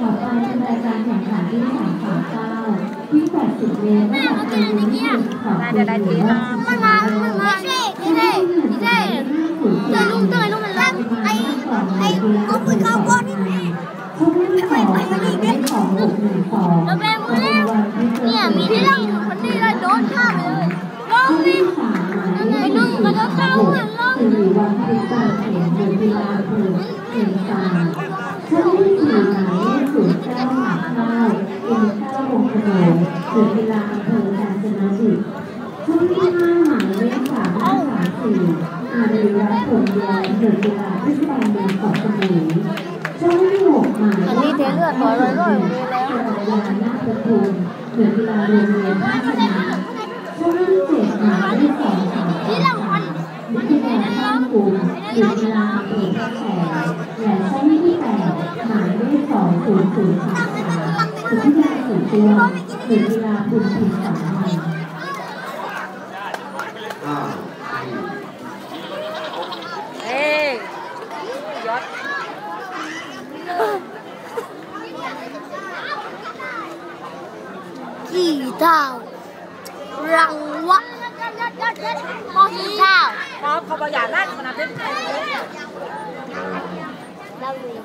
ต่อไปเป็นรายการแข่งขันที่สามสามเก้าที่80เมตรระดับอายุที่สุดของน่าจะได้ที่ห้ามันมามันมาเช่นี่เช่นี่เช่เจอลุงเจอลุงมันรับไอ้ไอ้ก็ปืนเข้าก้อนนี่ช่วงที่สองเป็นของหกหนึ่งสองแล้วแม่มือแล้วเนี่ยมีที่เราคนนี้เราโดนฆ่าเลยลงช่วงนี่ที่สามหมายเลขหนึ่งสอง มโดยกีฬาอำเภอกาญจนบุรีช่วงที่ห้าหมายเลขสามห้าสามสี่อารีรัตน์ผลเดียวโดยกีฬาเทศบาลเมืองเกาะสมุยช่วงที่หกหมายเลขอันนี้เทเลือดตัวร้อยๆมีแล้วกีฬาหน้าประตูโดยกีฬาโรงเรียนราชนาช่วงที่เจ็ดหมายเลขสองสามสามวิทยาลัยกลุ่มโดยกีฬาอำเภอพระแสงและช่องที่แปดหมายเลขสองศูนย์ศูนย์สามสามสุทธิยาสุตัว โดยกีฬาบุญพิมพ์สามพันอ้าวเอ้ยยศกี่ดาวรังวะมอกี่ดาวพอเขาบอกอย่านั่นมันอาจจะเราเรียน